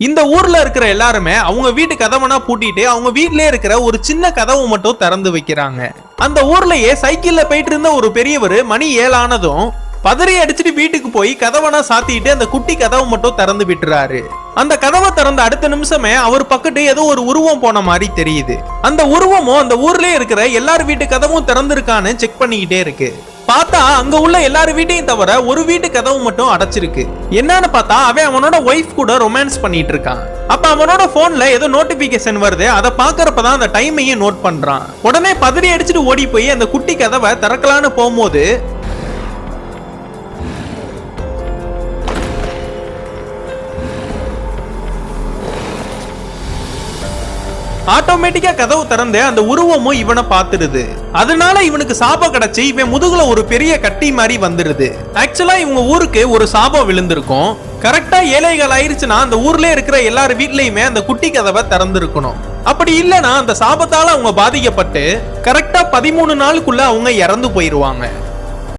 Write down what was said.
இந்த ஊர்ல இருக்கிற எல்லாருமே அவங்க வீட்டு கதவனா பூட்டிட்டு அவங்க வீட்லயே இருக்கிற ஒரு சின்ன கதவு மட்டும் திறந்து வைக்கிறாங்க. அந்த ஊர்லயே சைக்கிள்ல போயிட்டு இருந்த ஒரு பெரியவர் மணி ஏழானதும் பதறி அடிச்சுட்டு வீட்டுக்கு போய் கதவனா சாத்திட்டு அந்த குட்டி கதவை மட்டும் திறந்து விட்டுறாரு. அந்த கதவை திறந்த அடுத்த நிமிஷமே அவர் பக்கத்து ஏதோ ஒரு உருவம் போன மாதிரி தெரியுது. அந்த உருவமும் அந்த ஊர்லயே இருக்கிற எல்லார் வீட்டு கதவும் திறந்திருக்கான்னு செக் பண்ணிக்கிட்டே இருக்கு. பார்த்தா அங்க உள்ள எல்லார் வீட்டையும் தவிர ஒரு வீட்டு கதவு மட்டும் அடைச்சிருக்கு. என்னன்னு பார்த்தா அவன் அவனோட ஒய்ஃப் கூட ரொமான்ஸ் பண்ணிட்டு இருக்கான். அப்ப அவனோட போன்ல ஏதோ நோட்டிபிகேஷன் வருது. அதை பாக்குறப்பதான் அந்த டைமையும் நோட் பண்றான். உடனே பதறி அடிச்சுட்டு ஓடி போய் அந்த குட்டி கதவை திறக்கலான்னு போகும்போது ஆட்டோமேட்டிக்கா கதவு திறந்து அந்த உருவமும் இவனை பாத்துருது அதனால இவனுக்கு சாபம் கிடைச்சி இவன் முதுகுல ஒரு பெரிய கட்டி மாதிரி வந்துருது ஆக்சுவலா இவங்க ஊருக்கு ஒரு சாபம் விழுந்திருக்கும். கரெக்டா ஏழைகள் ஆயிருச்சுன்னா அந்த ஊர்ல இருக்கிற எல்லார் வீட்லயுமே அந்த குட்டி கதவை திறந்திருக்கணும். அப்படி இல்லைன்னா அந்த சாபத்தால அவங்க பாதிக்கப்பட்டு கரெக்டா பதிமூணு நாளுக்குள்ள அவங்க இறந்து போயிருவாங்க.